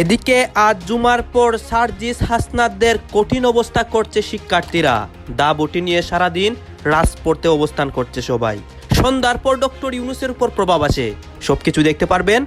এদিকে আজ জুমার পর সার্জিস হাসনাদদের কঠিন অবস্থা করছে শিক্ষার্থীরা। দা বটি নিয়ে সারাদিন রাজপথে অবস্থান করছে সবাই। সন্ধ্যার পর ডক্টর ইউনুসের উপর প্রভাব আছে। সবকিছু দেখতে পারবেন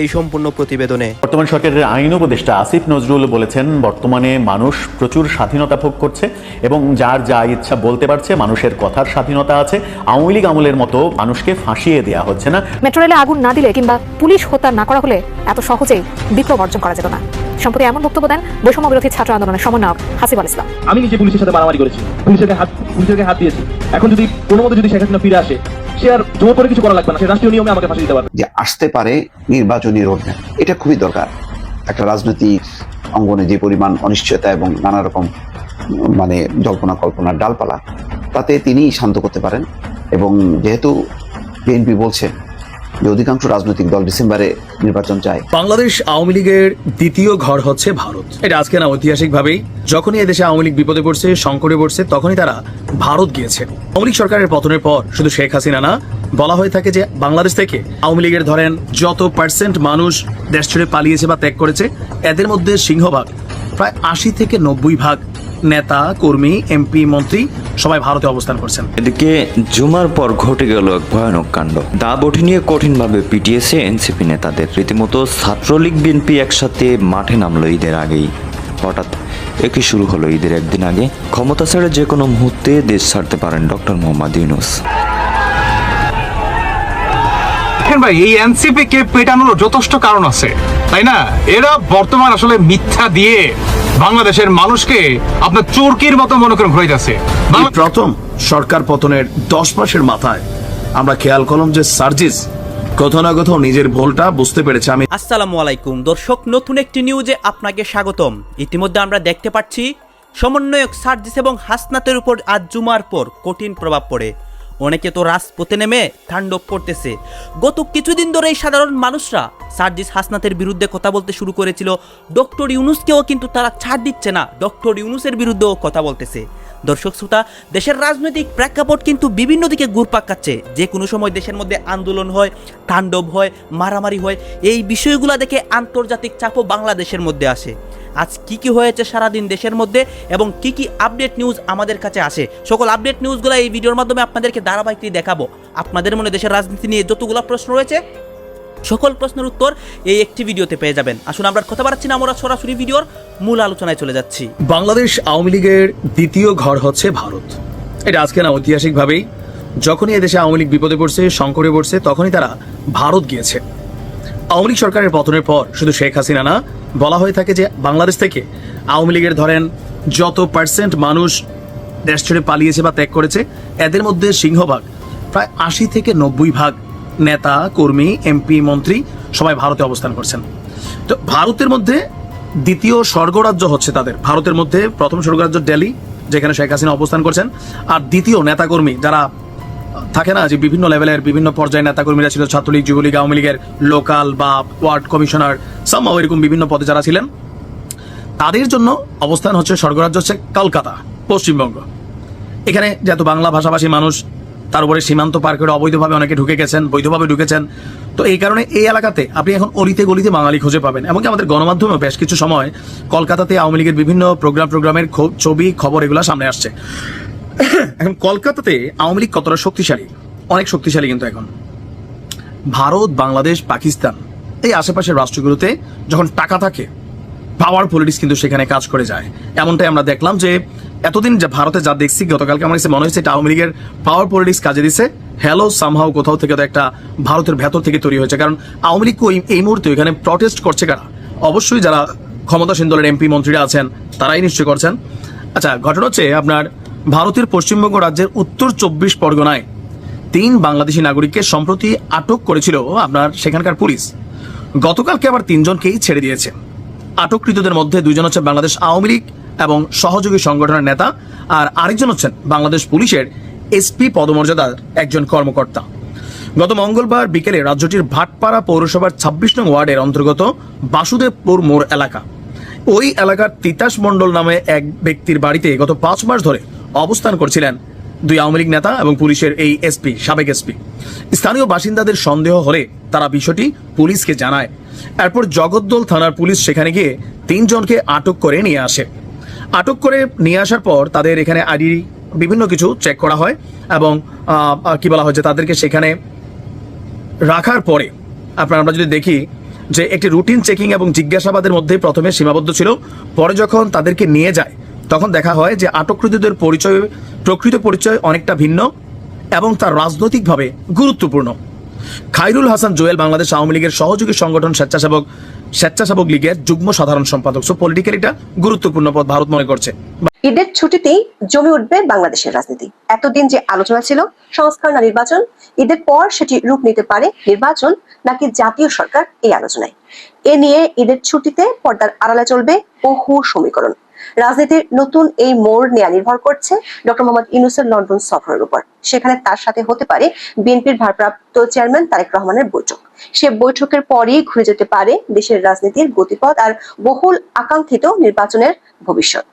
এই সম্পূর্ণ প্রতিবেদনে। বর্তমান সরকারের আইন উপদেষ্টা আসিফ নজরুল বলেছেন বর্তমানে মানুষ প্রচুর স্বাধীনতা ভোগ করছে এবং যার যা ইচ্ছা বলতে পারছে মানুষের কথার স্বাধীনতা আছে। আওয়ামী লীগ আমলের মতো মানুষকে ফাঁসিয়ে দেওয়া হচ্ছে না। মেট্রো রেলে আগুন না দিলে কিংবা পুলিশ হত্যা না করা হলে এত সহজেই বিপ্লব অর্জন করা যেত না। সম্প্রতি এমন বক্তব্য দেন বৈষম্য বিরোধী ছাত্র আন্দোলনের সমন্বয়ক হাসিব আল ইসলাম। আমি নিজে পুলিশের সাথে মারামারি করেছি। পুলিশের হাত পুলিশের হাত দিয়েছি। এখন যদি কোনো মতো যদি শেখ হাসিনা ফিরে আসে আর জোর করে কিছু করা লাগবে না, সে রাষ্ট্রীয় নিয়মে আমাকে ফাঁসি দিতে পারবে। যে আসতে পারে নির্বাচনী রোডম্যাপ এটা খুবই দরকার। একটা রাজনৈতিক অঙ্গনে যে পরিমাণ অনিশ্চয়তা এবং নানা রকম মানে জল্পনা কল্পনার ডালপালা, তাতে তিনি শান্ত করতে পারেন এবং যেহেতু বিএনপি বলছে যে অধিকাংশ রাজনৈতিক দল ডিসেম্বরে নির্বাচন চায়। বাংলাদেশ আওয়ামী লীগের দ্বিতীয় ঘর হচ্ছে ভারত। এটা আজকে না ঐতিহাসিকভাবেই। যখনই এদেশে আওয়ামী লীগ বিপদে পড়ছে, সংকটে পড়ছে, তখনই তারা ভারত গিয়েছে। আওয়ামী লীগ সরকারের পতনের পর শুধু শেখ হাসিনা না, বলা হয়ে থাকে যে বাংলাদেশ থেকে আওয়ামী লীগের ধরেন যত পার্সেন্ট মানুষ দেশ ছেড়ে পালিয়েছে বা ত্যাগ করেছে, এদের মধ্যে সিংহভাগ প্রায় আশি থেকে নব্বই ভাগ নেতা, কর্মী, এমপি, মন্ত্রী সবাই ভারতে অবস্থান করছেন। এদিকে জুমার পর ঘটে গেল এক ভয়ানক কাণ্ড। দা বটি নিয়ে কঠিনভাবে পিটিয়েছে এনসিপি নেতাদের। রীতিমতো ছাত্রলীগ, বিএনপি একসাথে মাঠে নামলো ঈদের আগেই। হঠাৎ একই শুরু হলো ঈদের একদিন আগে। ক্ষমতা ছেড়ে যে কোনো মুহূর্তে দেশ ছাড়তে পারেন ডক্টর মোহাম্মদ ইউনুস। দেখেন ভাই এই এনসিপি কে পেটানোর যথেষ্ট কারণ আছে তাই না? এরা বর্তমান আসলে মিথ্যা দিয়ে বাংলাদেশের মানুষকে আপনার চোরকির মতো মনে করে ঘুরাইতেছে। এই প্রথম সরকার পতনের দশ মাসের মাথায় আমরা খেয়াল করলাম যে সার্জিস কোথাও না কোথাও নিজের ভুলটা বুঝতে পেরেছে। আমি আসসালামু আলাইকুম। দর্শক নতুন একটি নিউজে আপনাকে স্বাগতম। ইতিমধ্যে আমরা দেখতে পাচ্ছি সমন্বয়ক সার্জিস এবং হাসনাতের উপর আজ জুমার পর কঠিন প্রভাব পড়ে। অনেকে তো রাজপথে নেমে তাণ্ডব করতেছে। গত কিছুদিন ধরেই সাধারণ মানুষরা সার্জিস হাসনাতের বিরুদ্ধে কথা বলতে শুরু করেছিল। ডক্টর ইউনুসকেও কিন্তু তারা ছাড় দিচ্ছে না। ডক্টর ইউনুসের বিরুদ্ধেও কথা বলতেছে। দর্শক শ্রোতা, দেশের রাজনৈতিক প্রেক্ষাপট কিন্তু বিভিন্ন দিকে ঘুরপাক খাচ্ছে। যে কোনো সময় দেশের মধ্যে আন্দোলন হয়, তাণ্ডব হয়, মারামারি হয়, এই বিষয়গুলো দেখে আন্তর্জাতিক চাপও বাংলাদেশের মধ্যে আসে। আজ কি কি হয়েছে সারাদিন দেশের মধ্যে এবং কি কি আপডেট নিউজ আমাদের কাছে আসে? সকল আপডেট নিউজগুলো এই ভিডিওর মাধ্যমে আপনাদেরকে ধারাবাহিকটি দেখাবো। আপনাদের মনে দেশের রাজনীতি নিয়ে যতগুলো প্রশ্ন রয়েছে সকল প্রশ্নের উত্তর এই একটি ভিডিওতে পেয়ে যাবেন। আসুন, আমরা কথা বাড়াচ্ছি না, আমরা সরাসরি ভিডিওর মূল আলোচনায় চলে যাচ্ছি। বাংলাদেশ আওয়ামী লীগের দ্বিতীয় ঘর হচ্ছে ভারত। এটা আজকে না, ঐতিহাসিকভাবেই। যখনই এদেশে আওয়ামী লীগ বিপদে পড়ছে, সংকটে পড়ছে, তখনই তারা ভারত গিয়েছে। আওয়ামী লীগ সরকারের পতনের পর শুধু শেখ হাসিনা না, বলা হয়ে থাকে যে বাংলাদেশ থেকে আওয়ামী লীগের ধরেন যত পার্সেন্ট মানুষ দেশ ছেড়ে পালিয়েছে বা ত্যাগ করেছে, এদের মধ্যে সিংহভাগ, প্রায় আশি থেকে নব্বই ভাগ নেতা, কর্মী, এমপি, মন্ত্রী সবাই ভারতে অবস্থান করছেন। তো ভারতের মধ্যে দ্বিতীয় স্বর্গরাজ্য হচ্ছে তাদের। ভারতের মধ্যে প্রথম স্বর্গরাজ্য দিল্লি যেখানে শেখ হাসিনা অবস্থান করছেন। আর দ্বিতীয় নেতাকর্মী যারা থাকে না যে বিভিন্ন লেভেলের বিভিন্ন পর্যায়ে নেতাকর্মীরা ছিল, ছাত্রলীগ, যুবলীগ, আওয়ামী লীগের লোকাল বা ওয়ার্ড কমিশনার সামহাও এরকম বিভিন্ন পদে যারা ছিলেন, তাদের জন্য অবস্থান হচ্ছে স্বর্গরাজ্য হচ্ছে কলকাতা, পশ্চিমবঙ্গ। এখানে যেহেতু বাংলা ভাষাভাষী মানুষ তার উপরে সীমান্ত পার করে অবৈধভাবে অনেকে ঢুকে গেছেন, বৈধভাবে ঢুকেছেন। তো এই কারণে এই এলাকাতে আপনি এখন অলিতে গলিতে বাঙালি খুঁজে পাবেন। এমনকি আমাদের গণমাধ্যমেও বেশ কিছু সময় কলকাতাতে আওয়ামী লীগের বিভিন্ন প্রোগ্রাম, প্রোগ্রামের ছবি, খবর এগুলো সামনে আসছে। এখন কলকাতাতে আওয়ামী লীগ কতটা শক্তিশালী? অনেক শক্তিশালী কিন্তু এখন। ভারত, বাংলাদেশ, পাকিস্তান এই আশেপাশের রাষ্ট্রগুলোতে যখন টাকা থাকে পাওয়ার পলিটিক্স কিন্তু সেখানে কাজ করে যায়। এমনটাই আমরা দেখলাম যে এতদিন যে ভারতে যা দেখছি, গতকালকে আমার কাছে মনে হয়েছে এটা আওয়ামী লীগের পাওয়ার পলিটিক্স কাজে দিছে হ্যালো সামহাও কোথাও থেকে তো একটা ভারতের ভেতর থেকে তৈরি হয়েছে। কারণ আওয়ামী লীগ এই মুহূর্তে এখানে প্রটেস্ট করছে কারা? অবশ্যই যারা ক্ষমতাসীন দলের এমপি মন্ত্রীরা আছেন, তারাই নিশ্চয় করছেন। আচ্ছা ঘটনা হচ্ছে আপনার ভারতের পশ্চিমবঙ্গ রাজ্যের উত্তর চব্বিশ পরগনায় তিন বাংলাদেশি নাগরিককে সম্প্রতি আটক করেছিল আপনার সেখানকার পুলিশ। গতকালকে আবার তিনজনকেই ছেড়ে দিয়েছে। আটককৃতদের মধ্যে দুইজন হচ্ছে বাংলাদেশ আওয়ামী লীগ এবং সহযোগী সংগঠনের নেতা আর আরেকজন হচ্ছেন বাংলাদেশ পুলিশের এসপি পদমর্যাদার একজন কর্মকর্তা। গত মঙ্গলবার বিকেলে রাজ্যটির ভাটপাড়া পৌরসভার ছাব্বিশ নং ওয়ার্ডের অন্তর্গত বাসুদেবপুর মোড় এলাকা। ওই এলাকার তিতাস মণ্ডল নামে এক ব্যক্তির বাড়িতে গত পাঁচ মাস ধরে অবস্থান করছিলেন দুই আওয়ামী লীগ নেতা এবং পুলিশের এই এসপি, সাবেক এসপি। স্থানীয় বাসিন্দাদের সন্দেহ হলে তারা বিষয়টি পুলিশকে জানায়। এরপর জগদ্দল থানার পুলিশ সেখানে গিয়ে তিনজনকে আটক করে নিয়ে আসে। আটক করে নিয়ে আসার পর তাদের এখানে আইডি বিভিন্ন কিছু চেক করা হয় এবং কি বলা হয়েছে তাদেরকে সেখানে রাখার পরে আপনার আমরা যদি দেখি যে একটি রুটিন চেকিং এবং জিজ্ঞাসাবাদের মধ্যে প্রথমে সীমাবদ্ধ ছিল। পরে যখন তাদেরকে নিয়ে যায়, তখন দেখা হয় যে আটককৃতদের পরিচয়, প্রকৃত পরিচয় অনেকটা ভিন্ন এবং তার রাজনৈতিকভাবে গুরুত্বপূর্ণ। খাইরুল হাসান জোয়েল বাংলাদেশ আওয়ামী লীগের সহযোগী সংগঠন স্বেচ্ছাসেবক স্বেচ্ছাসেবক লীগের যুগ্ম সাধারণ সম্পাদক। সো পলিটিক্যাল এটা গুরুত্বপূর্ণ পদ ভারত মনে করছে। ঈদের ছুটিতেই জমে উঠবে বাংলাদেশের রাজনীতি। এতদিন যে আলোচনা ছিল, সংস্কার না নির্বাচন, ঈদের পর সেটি রূপ নিতে পারে নির্বাচন নাকি জাতীয় সরকার এই আলোচনায়। এ নিয়ে ঈদের ছুটিতে পর্দার আড়ালে চলবে বহু সমীকরণ। রাজনীতির নতুন এই মোড় নেয়া নির্ভর করছে ডক্টর মোহাম্মদ ইউনুসের লন্ডন সফরের উপর। সেখানে তার সাথে হতে পারে বিএনপির ভারপ্রাপ্ত চেয়ারম্যান তারেক রহমানের বৈঠক। সে বৈঠকের পরই ঘুরে যেতে পারে দেশের রাজনীতির গতিপথ আর বহুল আকাঙ্ক্ষিত নির্বাচনের ভবিষ্যৎ।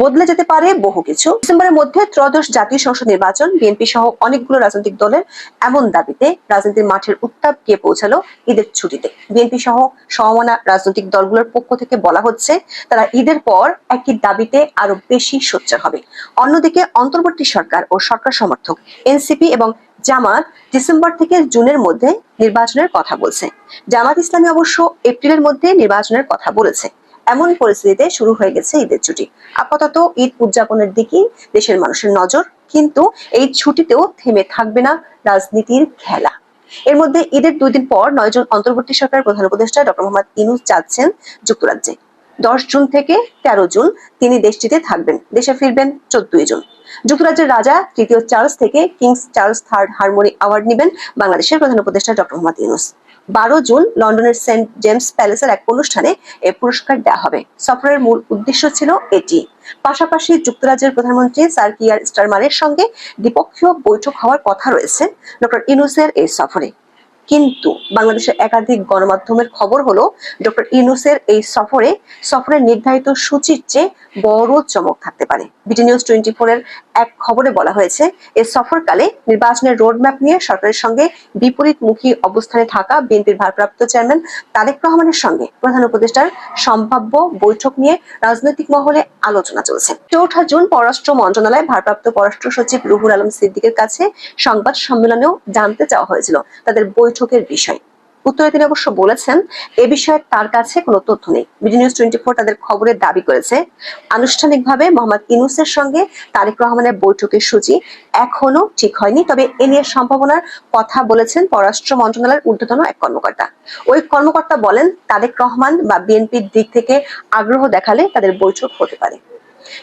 বদলে যেতে পারে বহু কিছু। ডিসেম্বরের মধ্যে ত্রয়োদশ জাতীয় সংসদ নির্বাচন বিএনপি সহ অনেকগুলো রাজনৈতিক দলের এমন দাবিতে রাজনীতির মাঠের উত্তাপ গিয়ে পৌঁছালো ঈদের ছুটিতে। বিএনপি সহ সমমনা রাজনৈতিক দলগুলোর পক্ষ থেকে বলা হচ্ছে, তারা ঈদের পর একই দাবিতে আরও বেশি সোচ্চার হবে। অন্যদিকে অন্তর্বর্তী সরকার ও সরকার সমর্থক এনসিপি এবং জামাত ডিসেম্বর থেকে জুনের মধ্যে নির্বাচনের কথা বলছে। জামাত ইসলামী অবশ্য এপ্রিলের মধ্যে নির্বাচনের কথা বলেছে। এমন পরিস্থিতিতে শুরু হয়ে গেছে ঈদের ছুটি। আপাতত ঈদ উদযাপনের দিকেই দেশের মানুষের নজর, কিন্তু এই ছুটিতেও থেমে থাকবে না রাজনীতির খেলা। এর মধ্যে ঈদের দুই দিন পর নয়জন অন্তর্বর্তী সরকারের প্রধান উপদেষ্টা ডক্টর মোহাম্মদ ইনুস যাচ্ছেন যুক্তরাজ্যে। দশ জুন থেকে তেরো জুন তিনি দেশটিতে থাকবেন, দেশে ফিরবেন চোদ্দই জুন। যুক্তরাজ্যের রাজা তৃতীয় চার্লস থেকে kings Charles third harmony award নেবেন বাংলাদেশের প্রধান উপদেষ্টা ডক্টর মোহাম্মদ ইউনুস বারো জুন লন্ডনের সেন্ট জেমস প্যালেসের এক অনুষ্ঠানে এ পুরস্কার দেওয়া হবে। সফরের মূল উদ্দেশ্য ছিল এটি। পাশাপাশি যুক্তরাজ্যের প্রধানমন্ত্রী স্যার কিয়ার স্টারমারের সঙ্গে দ্বিপক্ষীয় বৈঠক হওয়ার কথা রয়েছে ডক্টর ইনুসের এই সফরে। কিন্তু বাংলাদেশের একাধিক গণমাধ্যমের খবর হলো, ডক্টর ইনুসের এই সফরে সফরের নির্ধারিত সূচির চেয়ে বড় চমক থাকতে পারে। বিটি নিউজ টোয়েন্টি ফোর এর এক খবরে বলা হয়েছে এই সফরকালে নির্বাচনের রোডম্যাপ নিয়ে সরকারের সঙ্গে বিপরীতমুখী অবস্থানে থাকা বিএনপির ভারপ্রাপ্ত চেয়ারম্যান তারেক রহমানের সঙ্গে প্রধান উপদেষ্টার সম্ভাব্য বৈঠক নিয়ে রাজনৈতিক মহলে আলোচনা চলছে। চৌঠা জুন পররাষ্ট্র মন্ত্রণালয় ভারপ্রাপ্ত পররাষ্ট্র সচিব রুহুল আলম সিদ্দিকের কাছে সংবাদ সম্মেলনেও জানতে চাওয়া হয়েছিল তাদের বৈঠকের বিষয়। উত্তরে তিনি অবশ্য বলেছেন, এ বিষয়ে তার কাছে কোনো তথ্য নেই। বিডি নিউজ টোয়েন্টি ফোর তাদের খবরে দাবি করেছে, আনুষ্ঠানিকভাবে মোহাম্মদ ইনুসের সঙ্গে তারেক রহমানের বৈঠকের সূচি এখনও ঠিক হয়নি। তবে এ নিয়ে সম্ভাবনার কথা বলেছেন পররাষ্ট্র মন্ত্রণালয়ের ঊর্ধ্বতন এক কর্মকর্তা। ওই কর্মকর্তা বলেন, তারেক রহমান বা বিএনপির দিক থেকে আগ্রহ দেখালে তাদের বৈঠক হতে পারে।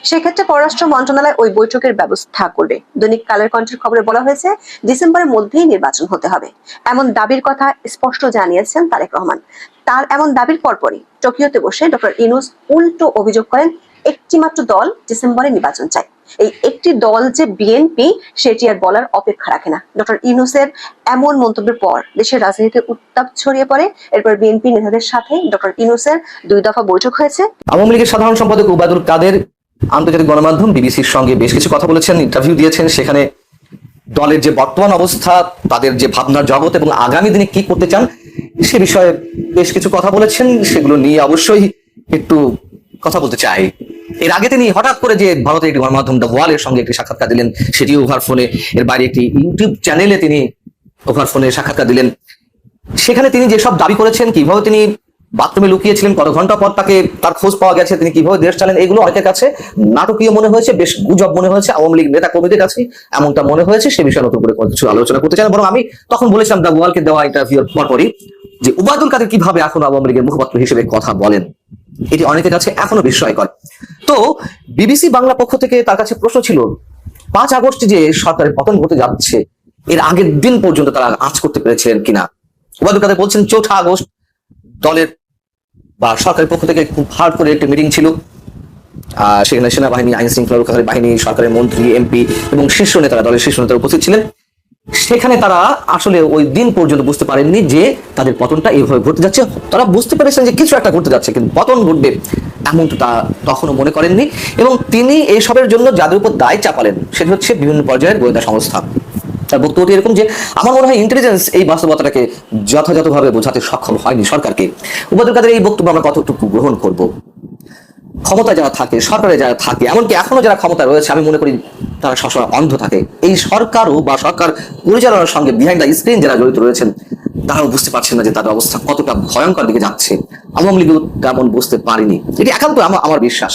সেক্ষেত্রে পররাষ্ট্র মন্ত্রণালয় ওই বৈঠকের ব্যবস্থা করবে। দৈনিক কালের কণ্ঠের খবরে বলা হয়েছে, ডিসেম্বরের মধ্যেই নির্বাচন হতে হবে। এমন দাবির কথা স্পষ্ট জানিয়েছেন তারেক রহমান। তার এমন দাবির পরপরই টোকিওতে বসে ডক্টর ইনুস উল্টো অভিযোগ করেন একটি মাত্র দল ডিসেম্বরে নির্বাচন চায়। এই একটি দল যে বিএনপি, সেটি আর বলার অপেক্ষা রাখে না। ডক্টর ইনুসের এমন মন্তব্যের পর দেশের রাজনীতিতে উত্তাপ ছড়িয়ে পড়ে। এরপর বিএনপি নেতাদের সাথে ডক্টর ইনুসের দুই দফা বৈঠক হয়েছে। আওয়ামী লীগের সাধারণ সম্পাদক উবায়দুল কাদের আন্তর্জাতিক গণমাধ্যম, বিবিসির সঙ্গে বেশ কিছু কথা বলেছেন ইন্টারভিউ দিয়েছেন। সেখানে দলের যে বর্তমান অবস্থা, তাদের যে ভাবনার জগৎ এবং আগামী দিনে কি করতে চান, সে বিষয়ে বেশ কিছু কথা বলেছেন। সেগুলো নিয়ে অবশ্যই একটু কথা বলতে চাই। এর আগে তিনি হঠাৎ করে যে ভারতের একটি গণমাধ্যম দ্য ওয়ালের সঙ্গে একটি সাক্ষাৎকার দিলেন, সেটি ওভার ফোনে এর বাইরে একটি ইউটিউব চ্যানেলে তিনি ওভার ফোনে সাক্ষাৎকার দিলেন। সেখানে তিনি যেসব দাবি করেছেন, কীভাবে তিনি বাথরুমে লুকিয়েছিলেন কত ঘণ্টা পর তাকে তার খোঁজ পাওয়া গেছে, তিনি কীভাবে দেশ চালেন, এগুলো অনেকের কাছে নাটকীয় মনে হয়েছে, বেশ গুজব মনে হয়েছে, আওয়ামী লীগ নেতা কর্মীদের কাছে এমনটা মনে হয়েছে, সে বিষয়ে নতুন করে কিছু আলোচনা করতে চান বরং আমি তখন বলেছিলাম দ্য ওয়ালকে দেওয়া ইন্টারভিউর পরপরই যে উবায়দুল কাদের কীভাবে এখন আওয়ামী লীগের মুখপাত্র হিসেবে কথা বলেন, এটি অনেকের কাছে এখনও বিস্ময়কর। তো বিবিসি বাংলা পক্ষ থেকে তার কাছে প্রশ্ন ছিল, পাঁচ আগস্ট যে সরকারের পতন ঘটে যাচ্ছে, এর আগের দিন পর্যন্ত তারা আজ করতে পেরেছিলেন কিনা? উবায়দুল কাদের বলছেন, চৌঠা আগস্ট দলের বা সরকারের পক্ষ থেকে খুব হার্ড করে একটি মিটিং ছিল। সেখানে সেনাবাহিনী, আইন শৃঙ্খলা রক্ষাকারী বাহিনী, সরকারের মন্ত্রী এমপি এবং শীর্ষ নেতারা, দলের শীর্ষ নেতারা উপস্থিত ছিলেন। সেখানে তারা আসলে ওই দিন পর্যন্ত বুঝতে পারেননি যে তাদের পতনটা এইভাবে ঘটতে যাচ্ছে। তারা বুঝতে পেরেছেন যে কিছু একটা ঘটতে যাচ্ছে, কিন্তু পতন ঘটবে এমনটা তা তখনও মনে করেননি। এবং তিনি এসবের জন্য যাদের উপর দায় চাপালেন, সেটা হচ্ছে বিভিন্ন পর্যায়ের গোয়েন্দা সংস্থা। তার বক্তব্যটি এরকম যে আমার মনে হয় ইন্টেলিজেন্স এই বাস্তবতাটাকে যথাযথভাবে বোঝাতে সক্ষম হয়নি সরকারকে। উপাদুল কাদের এই বক্তব্য আমরা কতটুকু গ্রহণ করব? ক্ষমতা যারা থাকে, সরকারে যারা থাকে, এমনকি এখনও যারা ক্ষমতা রয়েছে, আমি মনে করি তারা সবসময় অন্ধ থাকে। এই সরকারও বা সরকার পরিচালনার সঙ্গে বিহাইন্ড দ্য স্ক্রিন যারা জড়িত রয়েছেন, তারাও বুঝতে পারছেন না যে তাদের অবস্থা কতটা ভয়ঙ্কর দিকে যাচ্ছে। আওয়ামী লীগও তেমন বুঝতে পারিনি। এটি একান্ত আমার বিশ্বাস।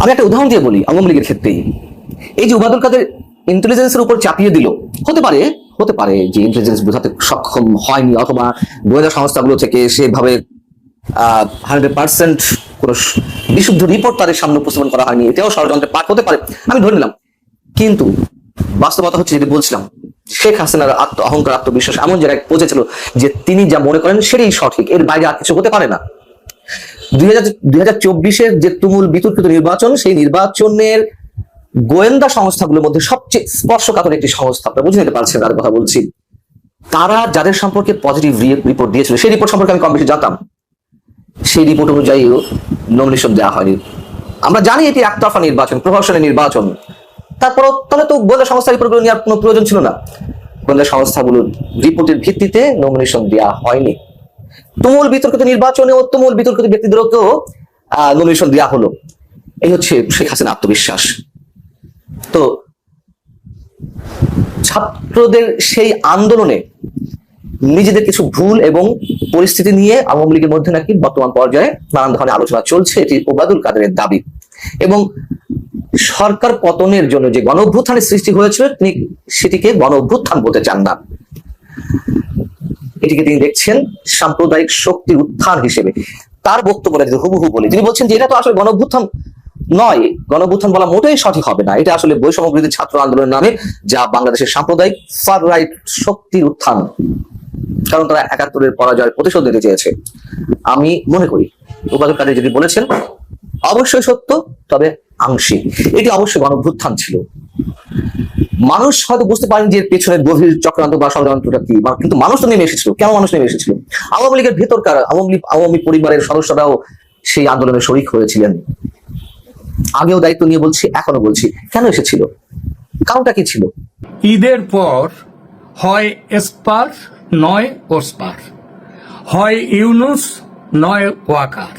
আমি একটা উদাহরণ দিয়ে বলি আওয়ামী লীগের ক্ষেত্রেই। এই যে উবাদুল কাদের ইন্টেলিজেন্সের উপর চাপিয়ে দিল। হতে পারে হতে পারে যে ইন্টেলিজেন্স বোঝাতে সক্ষম হয়নি, অথবা গোয়েন্দা সংস্থাগুলো থেকে সেভাবে হান্ড্রেড পার্সেন্ট কোন বিশুদ্ধ রিপোর্ট তাদের সামনে উপস্থাপন করা হয়নি। এটাও ষড়যন্ত্রের পাঠ হতে পারে। আমি ধরে নিলাম। কিন্তু বাস্তবতা হচ্ছে যেটি বলছিলাম, শেখ হাসিনার আত্ম অহংকার, আত্মবিশ্বাস এমন জায়গায় পৌঁছেছিল যে তিনি যা মনে করেন সেটাই সঠিক। এর বাইরে আর কিছু হতে পারে না। দুই হাজার চব্বিশের যে তুমুল বিতর্কিত নির্বাচন, সেই নির্বাচনের গোয়েন্দা সংস্থাগুলোর মধ্যে সবচেয়ে স্পর্শকাতর একটি সংস্থা। আপনারা বুঝে নিতে পারছেন তার কথা বলছি। তারা যাদের সম্পর্কে পজিটিভ রিপোর্ট দিয়েছিল, সেই রিপোর্ট সম্পর্কে আমি কম বেশি জানতাম। সেই রিপোর্ট অনুযায়ীও নমিনেশন দেওয়া হয়নি। আমরা জানি এটি একতরফা নির্বাচন প্রভাবশালী নির্বাচন। তারপর তাহলে তো গোয়েন্দা সংস্থা রিপোর্টগুলো নেওয়ার কোনো প্রয়োজন ছিল না। গোয়েন্দা সংস্থাগুলোর রিপোর্টের ভিত্তিতে নমিনেশন দেওয়া হয়নি। তুমুল বিতর্কিত নির্বাচনে ও তুমুল বিতর্কিত ব্যক্তিদেরকেও নমিনেশন দেওয়া হলো। এই হচ্ছে শেখ হাসিনা আত্মবিশ্বাস। তো ছাত্রদের সেই আন্দোলনে নিজেদের কিছু ভুল এবং পরিস্থিতি নিয়ে আওয়ামী লীগের মধ্যে নাকি বর্তমান পর্যায়ে নানান ধরনের আলোচনা চলছে, এটি ওবায়দুল কাদেরের দাবি। এবং সরকার পতনের জন্য যে গণ অভ্যুত্থানের সৃষ্টি হয়েছিল, তিনি সেটিকে গণ অভ্যুত্থান বলতে চান না। এটিকে তিনি দেখছেন সাম্প্রদায়িক শক্তির উত্থান হিসেবে। তার বক্তব্যটা যদি হুবহু বলি, তিনি বলছেন যে এটা তো আসলে গণ অভ্যুত্থান নয় গণ অভ্যুত্থান বলা মোটেই সঠিক হবে না। এটা আসলে বৈষম্য ছাত্র আন্দোলনের নামে, যা বাংলাদেশের সাম্প্রদায়িক ফার রাইট শক্তির উত্থান। কারণ তারা একাত্তরের পরাজয়ের প্রতিশোধ নিতে চেয়েছে। আমি মনে করি কাদের যদি বলেছেন, অবশ্যই সত্য, তবে আংশিক। এটি অবশ্যই গণভ্যুত্থান ছিল। মানুষ হয়তো বুঝতে পারেন যে এর পেছনের গভীর চক্রান্ত বা ষড়যন্ত্রটা কি কিন্তু মানুষ তো নেমে এসেছিল। কেন মানুষ নেমে এসেছিল? আওয়ামী লীগের ভেতরকার আওয়ামী আওয়ামী পরিবারের সদস্যরাও সেই আন্দোলনে শরিক হয়েছিলেন। আগেও দায়িত্ব নিয়ে বলছি এখনও বলছি। কেন এসেছিল? কারণটা কি ছিল? ঈদের পর হয় এসপার, নয় ওসপার। হয় ইউনুস, নয় ওয়াকার।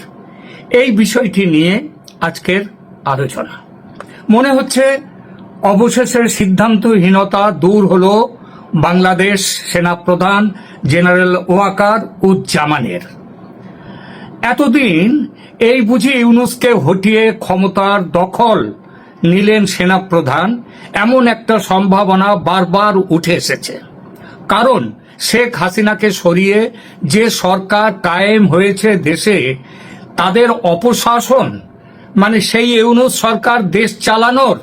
এই বিষয়টি নিয়ে আজকের আলোচনা। মনে হচ্ছে অবশেষে সিদ্ধান্তহীনতা দূর হলো বাংলাদেশ সেনাপ্রধান জেনারেল ওয়াকার উজ্জামানের এতদিন এই বুঝি ইউনুসকে হটিয়ে ক্ষমতার দখল নিলেন সেনাপ্রধান, এমন একটা সম্ভাবনা বারবার উঠে এসেছে। কারণ শেখ হাসিনাকে সরিয়ে যে সরকার কায়েম হয়েছে দেশে, তাদের অপশাসন মানে সেই ইউনুস সরকার দেশ চালানোর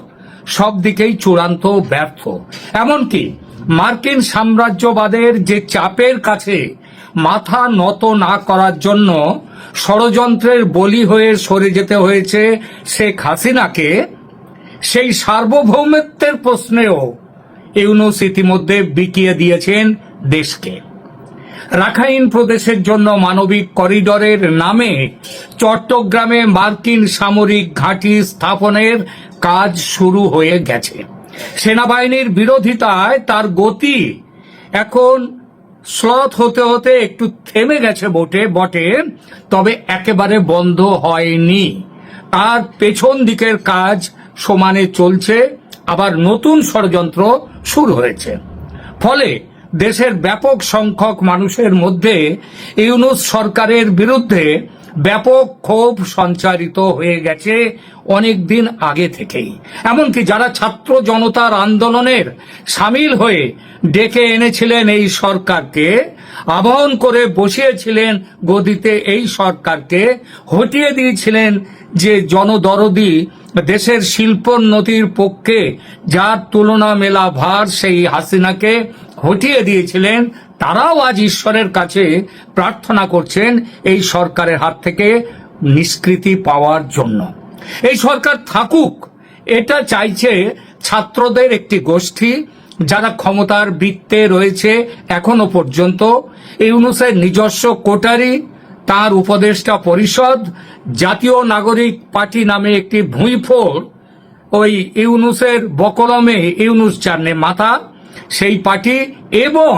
সব দিকেই চূড়ান্ত ব্যর্থ। এমনকি মার্কিন সাম্রাজ্যবাদের যে চাপের কাছে মাথা নত না করার জন্য ষড়যন্ত্রের বলি হয়ে সরে যেতে হয়েছে শেখ হাসিনাকে। সেই সার্বভৌমত্বের প্রশ্নেও ইউনুস ইতিমধ্যে বিকিয়ে দিয়েছেন দেশকে। রাখাইন প্রদেশের জন্য মানবিক করিডরের নামে চট্টগ্রামে মার্কিন সামরিক ঘাঁটি স্থাপনের কাজ শুরু হয়ে গেছে। সেনাবাহিনীর বিরোধিতায় তার গতি এখন স্লথ হতে হতে একটু থেমে গেছে বটে বটে, তবে একেবারে বন্ধ হয়নি। তার পেছন দিকের কাজ সমানে চলছে, আবার নতুন ষড়যন্ত্র শুরু হয়েছে। ফলে দেশের ব্যাপক সংখ্যক মানুষের মধ্যে ইউনুস সরকারের বিরুদ্ধে ব্যাপক ক্ষোভ সঞ্চারিত হয়ে গেছে অনেক দিন আগে থেকেই। এমনকি যারা ছাত্র জনতার আন্দোলনের সামিল হয়ে ডেকে এনেছিলেন এই সরকারকে আবাহন করে বসিয়েছিলেন গদিতে এই সরকারকে, হটিয়ে দিয়েছিলেন যে জনদরদি দেশের শিল্পোন্নতির পক্ষে যার তুলনা মেলা ভার সেই হাসিনাকে হটিয়ে দিয়েছিলেন তারাও আজ ঈশ্বরের কাছে প্রার্থনা করছেন এই সরকারের হাত থেকে নিষ্কৃতি পাওয়ার জন্য। এই সরকার থাকুক, এটা চাইছে ছাত্রদের একটি গোষ্ঠী যারা ক্ষমতার বৃত্তে রয়েছে এখনও পর্যন্ত। ইউনুসের নিজস্ব কোটারি, তার উপদেষ্টা পরিষদ, জাতীয় নাগরিক পার্টি নামে একটি ভুঁইফোর ওই ইউনুসের বকলমে ইউনুস চান্নে মাথা, সেই পার্টি এবং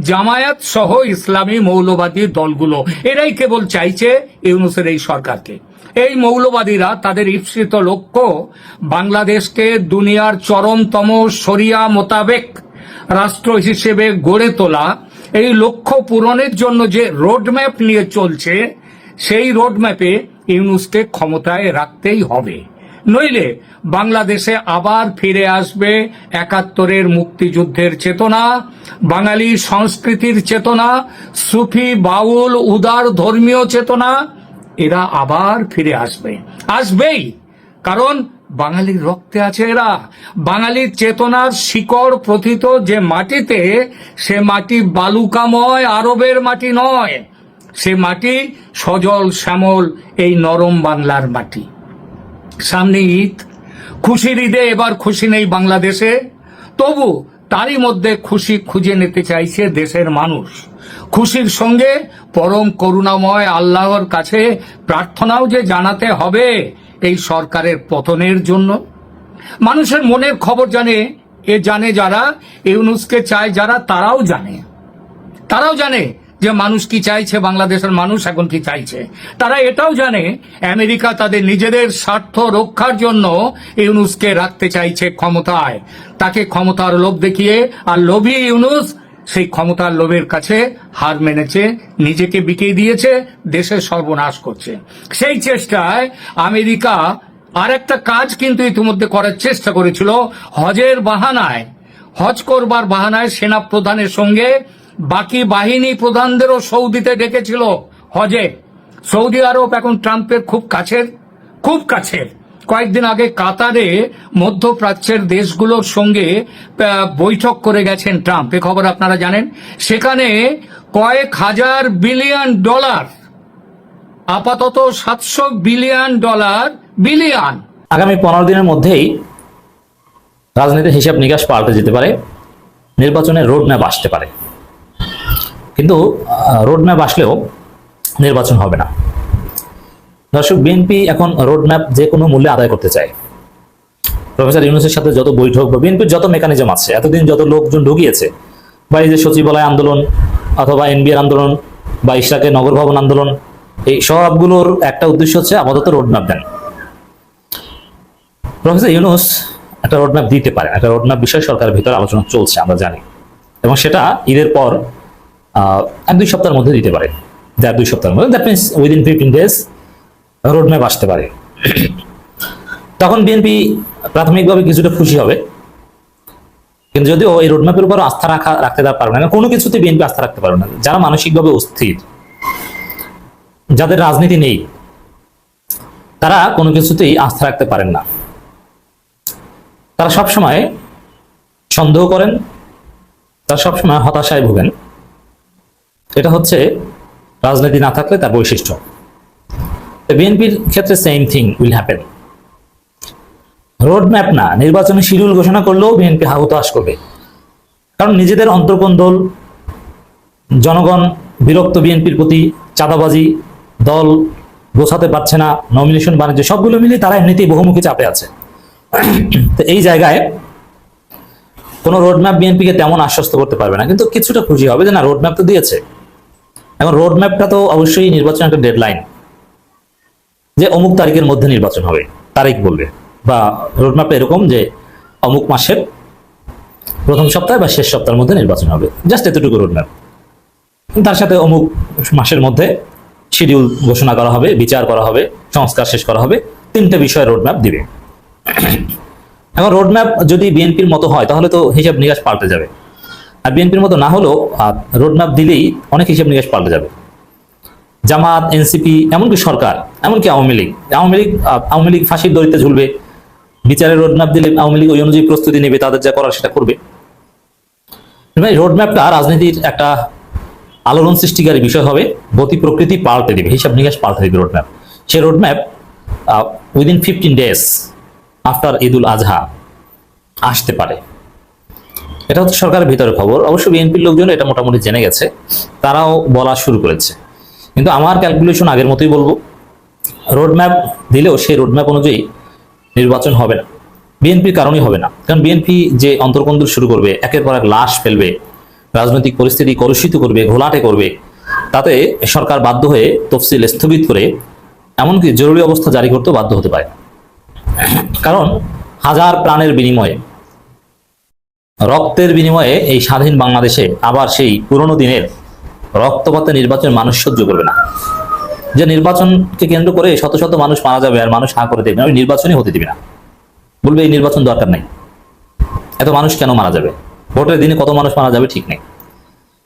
জামায়াত সহ ইসলামী মৌলবাদী দলগুলো, এরাই কেবল চাইছে ইউনুসের এই সরকারকে। এই মৌলবাদীরা তাদের ঈপ্সিত লক্ষ্য, বাংলাদেশকে দুনিয়ার চরমতম শরিয়া মোতাবেক রাষ্ট্র হিসেবে গড়ে তোলা। এই লক্ষ্য পূরণের জন্য যে রোডম্যাপ নিয়ে চলছে, সেই রোডম্যাপে ইউনুসকে ক্ষমতায় রাখতেই হবে। নইলে বাংলাদেশে আবার ফিরে আসবে একাত্তরের মুক্তিযুদ্ধের চেতনা, বাঙালি সংস্কৃতির চেতনা, সুফি, বাউল, উদার ধর্মীয় চেতনা। এরা আবার ফিরে আসবে। আসবেই, কারণ বাঙালির রক্তে আছে এরা। বাঙালির চেতনার শিকড় প্রথিত যে মাটিতে, সে মাটি বালুকাময় আরবের মাটি নয়। সে মাটি সজল শ্যামল এই নরম বাংলার মাটি। সামনে ঈদ। খুশির ঈদে এবার খুশি নেই বাংলাদেশে। তবু তারই মধ্যে খুশি খুঁজে নিতে চাইছে দেশের মানুষ। খুশির সঙ্গে পরম করুণাময় আল্লাহর কাছে প্রার্থনাও যে জানাতে হবে এই সরকারের পতনের জন্য। মানুষের মনের খবর জানে, এ জানে যারা, ইউনুসকে চায় যারা, তারাও জানে। তারাও জানে যে মানুষ কি চাইছে, বাংলাদেশের মানুষ এখন কি চাইছে? তারা এটাও জানে, আমেরিকা তাদের নিজেদের স্বার্থ রক্ষার জন্য ইউনুসকে রাখতে চাইছে ক্ষমতায়। তাকে ক্ষমতার লোভ দেখিয়ে, আর লোভী ইউনুস সেই ক্ষমতার লোভের কাছে হার মেনেছে, নিজেকে বিকিয়ে দিয়েছে, দেশের সর্বনাশ করছে। সেই চেষ্টায় আমেরিকা আর একটা কাজ কিন্তু ইতিমধ্যে করার চেষ্টা করেছিল, হজের বাহানায়, হজ করবার বাহানায় সেনা প্রধানের সঙ্গে বাকি বাহিনী প্রধানদেরও সৌদিতে ডেকেছিল হজে। সৌদি আরব এখন ট্রাম্পের খুব কাছের খুব কাছের। কয়েকদিন আগে কাতারে মধ্যপ্রাচ্যের দেশগুলোর সঙ্গে বৈঠক করে গেছেন ট্রাম্প। এ খবর আপনারা জানেন। সেখানে কয়েক হাজার বিলিয়ন ডলার, আপাতত সাতশো বিলিয়ন ডলার, বিলিয়ন। আগামী পনেরো দিনের মধ্যেই রাজনীতির হিসাব নিকাশ পাল্টে যেতে পারে। নির্বাচনের রোড ম্যাপ আসতে পারে। কিন্তু রোড ম্যাপ আসলেও নির্বাচন হবে না। দর্শক বিএনপি এখন রোড ম্যাপ যে কোনো মূল্যে আদায় করতে চায়। প্রফেসর ইউনুসের সাথে যত বৈঠক বা বিএনপির যত মেকানিজম আছে, এতদিন যত লোকজন ঢুকিয়েছে, বা এই যে সচিবালয় আন্দোলন অথবা এনবিআর আন্দোলন বা ইশরাকের নগর ভবন আন্দোলন, এই সবগুলোর একটা উদ্দেশ্য হচ্ছে আপাতত রোড ম্যাপ দেন। প্রফেসর ইউনুস একটা রোডম্যাপ দিতে পারে একটা রোডম্যাপ বিষয়ে সরকারের ভিতরে আলোচনা চলছে, আমরা জানি। এবং সেটা ঈদের পর এক দুই সপ্তাহের মধ্যে দিতে পারে। দেড় দুই সপ্তাহের মধ্যে। That means within fifteen days roadmap আসতে পারে। তখন বিএনপি প্রাথমিকভাবে কিছুটা খুশি হবে। কিন্তু যদিও এই রোডম্যাপের উপর আস্থা রাখা, রাখতে পারবে না কোনো কিছুতে বিএনপি আস্থা রাখতে পারবে না। যারা মানসিকভাবে অস্থির, যাদের রাজনীতি নেই, তারা কোনো কিছুতেই আস্থা রাখতে পারেন না। তারা সবসময় সন্দেহ করেন, তারা সবসময় হতাশায় ভোগেন। এটা হচ্ছে রাজনীতি না থাকলে তার বৈশিষ্ট্য। বিএনপির ক্ষেত্রে same thing will happen road map না নির্বাচনের শিডিউল ঘোষণা করলেও বিএনপি হাহুতাশ করবে। কারণ নিজেদের অন্তর্কোণ দল, জনগণ, বিরক্ত বিএনপির প্রতি চাঁদাবাজি, দল গোছাতে পারছে না নমিনেশন বাণিজ্য, সবগুলো মিলিয়ে তারা এমনিতেই বহুমুখী চাপে আছে। তো এই জায়গায় কোনো রোডম্যাপ বিএনপিকে তেমন আশ্বস্ত করতে পারবে না। কিন্তু কিছুটা খুশি হবে যে না রোডম্যাপ তো দিয়েছে। এখন রোডম্যাপটা তো অবশ্যই নির্বাচন একটা ডেডলাইন যে অমুক তারিখের মধ্যে নির্বাচন হবে, তারিখ বলবে। বা রোডম্যাপ এরকম যে অমুক মাসের প্রথম সপ্তাহে বা শেষ সপ্তাহের মধ্যে নির্বাচন হবে। জাস্ট এতটুকু রোডম্যাপ তার সাথে অমুক মাসের মধ্যে শিডিউল ঘোষণা করা হবে, বিচার করা হবে, সংস্কার শেষ করা হবে, তিনটে বিষয়ে রোডম্যাপ দিবে। এখন রোডম্যাপ যদি বিএনপির মতো হয়, তাহলে তো হিসাব নিকাশ পাল্টে যাবে। আর বিএনপির মতো না হলেও রোডম্যাপ দিলেই অনেক হিসাব নিকাশ পাল্টে যাবে। জামাত, এনসিপি, এমনকি সরকার, এমনকি আওয়ামী লীগ আওয়ামী লীগ আওয়ামী লীগ ফাঁসির দড়িতে ঝুলবে। বিচারের রোডম্যাপ দিলে আওয়ামী লীগ ওই অনুযায়ী প্রস্তুতি নেবে, তাদের যা করার সেটা করবে। রোডম্যাপটা রাজনীতির একটা আলোড়ন সৃষ্টিকারী বিষয় হবে। গতি প্রকৃতি পাল্টে দেবে, হিসাব নিকাশ পাল্টে দিবে রোডম্যাপ সেই roadmap within fifteen days after Eid-ul Azha আসতে পারে। এটা হচ্ছে সরকারের ভিতরে খবর। অবশ্য বিএনপির লোকজন এটা মোটামুটি জেনে গেছে। তারাও বলা শুরু করেছে। কিন্তু আমার ক্যালকুলেশন আগের মতোই বলব। রোডম্যাপ দিলেও সেই রোডম্যাপ অনুযায়ী নির্বাচন হবে না। বিএনপির কারণেই হবে না। কারণ বিএনপি যে অন্তর্কন্দর শুরু করবে, একের পর এক লাশ ফেলবে, রাজনৈতিক পরিস্থিতি কলুষিত করবে, ঘোলাটে করবে, তাতে সরকার বাধ্য হয়ে তফসিল স্থগিত করে এমনকি জরুরি অবস্থা জারি করতেও বাধ্য হতে পারে। কারণ হাজার প্রাণের বিনিময়ে রক্তের বিনিময়ে এই স্বাধীন বাংলাদেশে আবার সেই পুরনো দিনের রক্তপাতে নির্বাচন মানুষ সহ্য করবে না। যে নির্বাচনকে কেন্দ্র করে শত শত মানুষ মারা যাবে আর মানুষ হা করে দেখবে ওই নির্বাচনই হতে দিবে না। বলবে এই নির্বাচন দরকার নেই। এত মানুষ কেন মারা যাবে? ভোটের দিনে কত মানুষ মারা যাবে ঠিক নেই।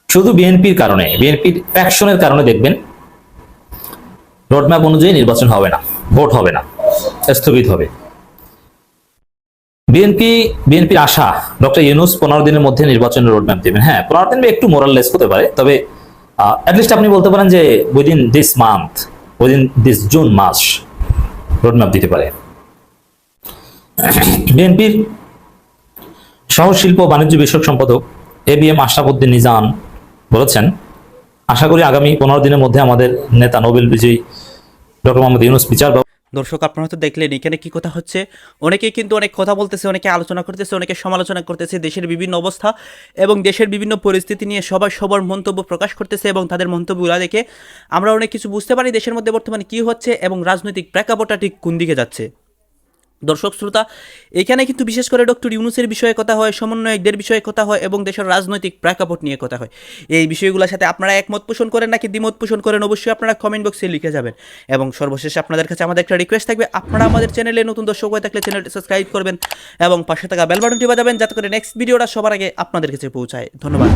শুধু বিএনপির কারণে, বিএনপির অ্যাকশনের কারণে দেখবেন, রোডম্যাপ অনুযায়ী নির্বাচন হবে না, ভোট হবে না, স্থগিত হবে। বিএনপি, বিএনপির আশা, ডক্টর ইউনুস পনেরো দিনের মধ্যে নির্বাচনের রোডম্যাপ দেবেন। হ্যাঁ পনেরো দিন একটু মোরাললেস হতে পারে, তবে অ্যাটলিস্ট আপনি বলতে পারেন যে within this month within this June mass roadmap দিতে পারে। বিএনপির সহ শিল্প বাণিজ্য বিষয়ক সম্পাদক এ বি এম আশরাফুদ্দিন নিজান বলেছেন, আশা করি আগামী পনেরো দিনের মধ্যে আমাদের নেতা নোবেল বিজয়ী ডক্টর মোহাম্মদ ইউনুস বিচার দর্শক, আপনারা তো দেখলেন এখানে কি কথা হচ্ছে। অনেকে কিন্তু অনেক কথা বলতেছে, অনেকে আলোচনা করতেছে, অনেকে সমালোচনা করতেছে, দেশের বিভিন্ন অবস্থা এবং দেশের বিভিন্ন পরিস্থিতি নিয়ে সবাই সবার মন্তব্য প্রকাশ করতেছে এবং তাদের মন্তব্যগুলো দেখে আমরা অনেক কিছু বুঝতে পারি দেশের মধ্যে বর্তমানে কি হচ্ছে এবং রাজনৈতিক প্রেক্ষাপটটা ঠিক কোন দিকে যাচ্ছে। দর্শক শ্রোতা, এখানে কিন্তু বিশেষ করে ডক্টর ইউনুসের বিষয়ে কথা হয়, সমন্বয়কদের বিষয়ে কথা হয় এবং দেশের রাজনৈতিক প্রেক্ষাপট নিয়ে কথা হয়। এই বিষয়গুলোর সাথে আপনারা একমত পোষণ করেন নাকি দ্বিমত পোষণ করেন অবশ্যই আপনারা কমেন্ট বক্সে লিখে যাবেন। এবং সর্বশেষে আপনাদের কাছে আমাদের একটা রিকোয়েস্ট থাকবে, আপনারা আমাদের চ্যানেলে নতুন দর্শক হয়ে থাকলে চ্যানেলটি সাবস্ক্রাইব করবেন এবং পাশে থাকা বেল বাটনটি বাজাবেন, যাতে করে নেক্সট ভিডিওটা সবার আগে আপনাদের কাছে পৌঁছায়। ধন্যবাদ।